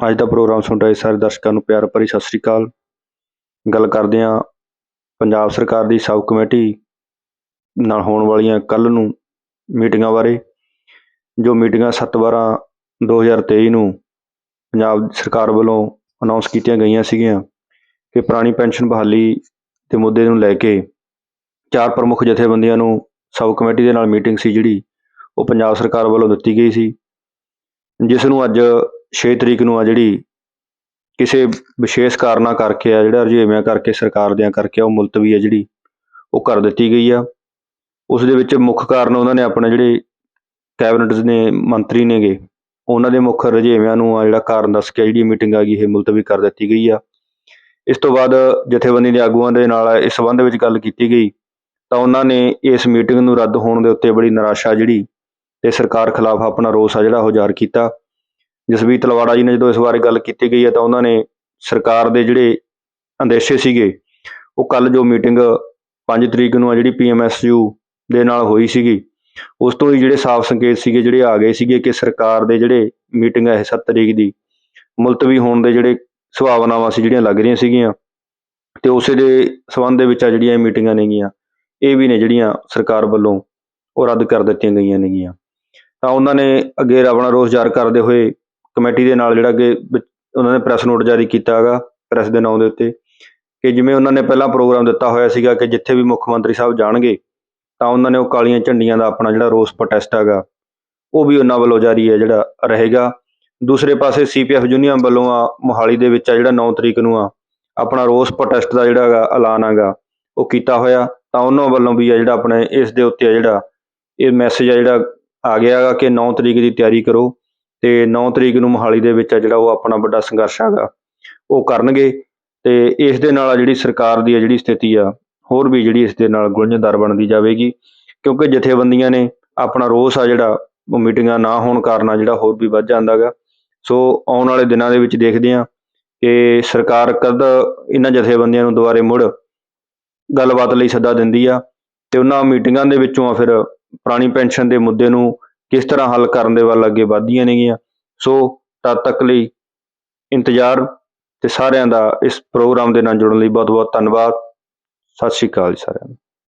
ਅੱਜ ਦਾ ਪ੍ਰੋਗਰਾਮ ਸੁਣ ਰਹੇ ਸਾਰੇ ਦਰਸ਼ਕਾਂ ਨੂੰ ਪਿਆਰ ਭਰੀ ਸਤਿ ਸ੍ਰੀ ਅਕਾਲ। ਗੱਲ ਕਰਦੇ ਹਾਂ ਪੰਜਾਬ ਸਰਕਾਰ ਦੀ ਸਬ ਕਮੇਟੀ ਨਾਲ ਹੋਣ ਵਾਲੀਆਂ ਕੱਲ ਨੂੰ ਮੀਟਿੰਗਾਂ ਬਾਰੇ, ਜੋ ਮੀਟਿੰਗਾਂ 7/12/2023 ਨੂੰ ਪੰਜਾਬ ਸਰਕਾਰ ਵੱਲੋਂ ਅਨਾਉਂਸ ਕੀਤੀਆਂ ਗਈਆਂ ਸੀਗੀਆਂ ਕਿ ਪੁਰਾਣੀ ਪੈਨਸ਼ਨ ਬਹਾਲੀ ਦੇ ਮੁੱਦੇ ਨੂੰ ਲੈ ਕੇ ਚਾਰ ਪ੍ਰਮੁੱਖ ਜਥੇਬੰਦੀਆਂ ਨੂੰ ਸਬ ਕਮੇਟੀ ਦੇ ਨਾਲ ਮੀਟਿੰਗ ਸੀ ਜਿਹੜੀ, ਉਹ ਪੰਜਾਬ ਸਰਕਾਰ ਵੱਲੋਂ ਦਿੱਤੀ ਗਈ ਸੀ। ਜਿਸ ਨੂੰ ਅੱਜ ਛੇ ਤਰੀਕ ਨੂੰ ਆ ਜਿਹੜੀ ਕਿਸੇ ਵਿਸ਼ੇਸ਼ ਕਾਰਨਾਂ ਕਰਕੇ ਆ, ਜਿਹੜਾ ਰੁਝੇਵਿਆਂ ਕਰਕੇ, ਸਰਕਾਰ ਦਿਆਂ ਕਰਕੇ ਉਹ ਮੁਲਤਵੀ ਆ ਜਿਹੜੀ, ਉਹ ਕਰ ਦਿੱਤੀ ਗਈ ਆ। ਉਸ ਦੇ ਵਿੱਚ ਮੁੱਖ ਕਾਰਨ ਉਹਨਾਂ ਨੇ ਆਪਣੇ ਜਿਹੜੇ ਕੈਬਨਿਟ ਨੇ, ਮੰਤਰੀ ਨੇਗੇ, ਉਹਨਾਂ ਦੇ ਮੁੱਖ ਰੁਝੇਵਿਆਂ ਨੂੰ ਆ ਜਿਹੜਾ ਕਾਰਨ ਦੱਸ ਕੇ ਜਿਹੜੀ ਮੀਟਿੰਗ ਆ ਗਈ, ਇਹ ਮੁਲਤਵੀ ਕਰ ਦਿੱਤੀ ਗਈ ਆ। ਇਸ ਤੋਂ ਬਾਅਦ ਜਥੇਬੰਦੀ ਦੇ ਆਗੂਆਂ ਦੇ ਨਾਲ ਇਸ ਸੰਬੰਧ ਵਿੱਚ ਗੱਲ ਕੀਤੀ ਗਈ, ਤਾਂ ਉਹਨਾਂ ਨੇ ਇਸ ਮੀਟਿੰਗ ਨੂੰ ਰੱਦ ਹੋਣ ਦੇ ਉੱਤੇ ਬੜੀ ਨਿਰਾਸ਼ਾ ਜਿਹੜੀ, ਤੇ ਸਰਕਾਰ ਖਿਲਾਫ ਆਪਣਾ ਰੋਸ ਆ ਜਿਹੜਾ ਉਹ ਜ਼ਾਹਰ ਕੀਤਾ। ਜਸਵੀਰ ਤਲਵਾੜਾ ਜੀ ਨੇ ਜਦੋਂ ਇਸ ਬਾਰੇ ਗੱਲ ਕੀਤੀ ਗਈ ਹੈ ਤਾਂ ਉਹਨਾਂ ਨੇ ਸਰਕਾਰ ਦੇ ਜਿਹੜੇ ਅੰਦੇਸ਼ੇ ਸੀਗੇ, ਉਹ ਕੱਲ ਜੋ ਮੀਟਿੰਗ 5 ਤਰੀਕ ਨੂੰ ਆ ਜਿਹੜੀ ਪੀਐਮਐਸਯੂ ਦੇ ਨਾਲ ਹੋਈ ਸੀਗੀ, ਉਸ ਤੋਂ ਹੀ ਜਿਹੜੇ ਸਾਫ਼ ਸੰਕੇਤ ਸੀਗੇ, ਜਿਹੜੇ ਆ ਗਏ ਸੀਗੇ ਕਿ ਸਰਕਾਰ ਦੇ ਜਿਹੜੇ ਮੀਟਿੰਗ ਹੈ 7 ਤਰੀਕ ਦੀ, ਮੁਲਤਵੀ ਹੋਣ ਦੇ ਜਿਹੜੇ ਸੰਭਾਵਨਾਵਾਂ ਸੀ, ਜਿਹੜੀਆਂ ਲੱਗ ਰਹੀਆਂ ਸੀਗੀਆਂ, ਤੇ ਉਸੇ ਦੇ ਸਬੰਧ ਦੇ ਵਿੱਚ ਆ ਜਿਹੜੀਆਂ ਇਹ ਮੀਟਿੰਗਾਂ ਨੇਗੀਆਂ, ਇਹ ਵੀ ਨੇ ਜਿਹੜੀਆਂ ਸਰਕਾਰ ਵੱਲੋਂ ਉਹ ਰੱਦ ਕਰ ਦਿੱਤੀਆਂ ਗਈਆਂ ਨੇਗੀਆਂ। ਤਾਂ ਉਹਨਾਂ ਨੇ ਅੱਗੇ ਆਪਣਾ ਰੋਸ ਜ਼ਾਹਰ ਕਰਦੇ ਹੋਏ ਕਮੇਟੀ ਦੇ ਨਾਲ ਜਿਹੜਾ ਕਿ ਉਹਨਾਂ ਨੇ ਪ੍ਰੈਸ ਨੋਟ ਜਾਰੀ ਕੀਤਾ ਹੈਗਾ ਪ੍ਰੈਸ ਦੇ ਨਾਂ ਦੇ ਉੱਤੇ, ਕਿ ਜਿਵੇਂ ਉਹਨਾਂ ਨੇ ਪਹਿਲਾਂ ਪ੍ਰੋਗਰਾਮ ਦਿੱਤਾ ਹੋਇਆ ਸੀਗਾ ਕਿ ਜਿੱਥੇ ਵੀ ਮੁੱਖ ਮੰਤਰੀ ਸਾਹਿਬ ਜਾਣਗੇ, ਤਾਂ ਉਹਨਾਂ ਨੇ ਉਹ ਕਾਲੀਆਂ ਝੰਡੀਆਂ ਦਾ ਆਪਣਾ ਜਿਹੜਾ ਰੋਸ ਪ੍ਰੋਟੈਸਟ ਹੈਗਾ, ਉਹ ਵੀ ਉਹਨਾਂ ਵੱਲੋਂ ਜਾਰੀ ਹੈ ਜਿਹੜਾ ਰਹੇਗਾ। ਦੂਸਰੇ ਪਾਸੇ ਸੀਪੀਐਫ ਯੂਨੀਅਨ ਵੱਲੋਂ ਆ, ਮੋਹਾਲੀ ਦੇ ਵਿੱਚ ਆ ਜਿਹੜਾ 9 ਤਰੀਕ ਨੂੰ ਆ, ਆਪਣਾ ਰੋਸ ਪ੍ਰੋਟੈਸਟ ਦਾ ਜਿਹੜਾ ਹੈਗਾ, ਐਲਾਨ ਹੈਗਾ, ਉਹ ਕੀਤਾ ਹੋਇਆ। ਤਾਂ ਉਹਨਾਂ ਵੱਲੋਂ ਵੀ ਆ ਜਿਹੜਾ ਆਪਣੇ ਇਸ ਦੇ ਉੱਤੇ ਆ ਜਿਹੜਾ, ਇਹ ਮੈਸੇਜ ਆ ਜਿਹੜਾ ਆ ਗਿਆ ਹੈਗਾ ਕਿ 9 ਤਰੀਕ ਦੀ ਤਿਆਰੀ ਕਰੋ। ਤੇ 9 ਤਰੀਕ ਨੂੰ ਮੋਹਾਲੀ ਦੇ ਵਿੱਚ ਆ ਜਿਹੜਾ ਉਹ ਆਪਣਾ ਵੱਡਾ ਸੰਘਰਸ਼ ਹੈਗਾ, ਉਹ ਕਰਨਗੇ ਤੇ ਇਸ ਦੇ ਨਾਲ ਜਿਹੜੀ ਸਰਕਾਰ ਦੀ ਆ ਜਿਹੜੀ ਸਥਿਤੀ ਆ, ਹੋਰ ਵੀ ਜਿਹੜੀ ਇਸ ਦੇ ਨਾਲ ਗੁੰਝਲਦਾਰ ਬਣਦੀ ਜਾਵੇਗੀ, ਕਿਉਂਕਿ ਜਥੇਬੰਦੀਆਂ ਨੇ ਆਪਣਾ ਰੋਸ ਆ ਜਿਹੜਾ, ਉਹ ਮੀਟਿੰਗਾਂ ਨਾ ਹੋਣ ਕਾਰਨ ਆ ਜਿਹੜਾ ਹੋਰ ਵੀ ਵੱਧ ਜਾਂਦਾ ਗਾ। ਸੋ ਆਉਣ ਵਾਲੇ ਦਿਨਾਂ ਦੇ ਵਿੱਚ ਦੇਖਦੇ ਹਾਂ ਕਿ ਸਰਕਾਰ ਕਦ ਇਹਨਾਂ ਜਥੇਬੰਦੀਆਂ ਨੂੰ ਦੁਬਾਰੇ ਮੁੜ ਗੱਲਬਾਤ ਲਈ ਸੱਦਾ ਦਿੰਦੀ ਆ, ਤੇ ਉਹਨਾਂ ਮੀਟਿੰਗਾਂ ਦੇ ਵਿੱਚੋਂ ਆ ਫਿਰ ਪੁਰਾਣੀ ਪੈਨਸ਼ਨ ਦੇ ਮੁੱਦੇ ਨੂੰ ਕਿਸ ਤਰ੍ਹਾਂ ਹੱਲ ਕਰਨ ਦੇ ਵੱਲ ਅੱਗੇ ਵਧਦੀਆਂ ਨੇਗੀਆਂ। ਸੋ ਤਦ ਤੱਕ ਲਈ ਇੰਤਜ਼ਾਰ ਤੇ ਸਾਰਿਆਂ ਦਾ ਇਸ ਪ੍ਰੋਗਰਾਮ ਦੇ ਨਾਲ ਜੁੜਨ ਲਈ ਬਹੁਤ ਬਹੁਤ ਧੰਨਵਾਦ। ਸਤਿ ਸ਼੍ਰੀ ਅਕਾਲ ਜੀ ਸਾਰਿਆਂ ਨੂੰ।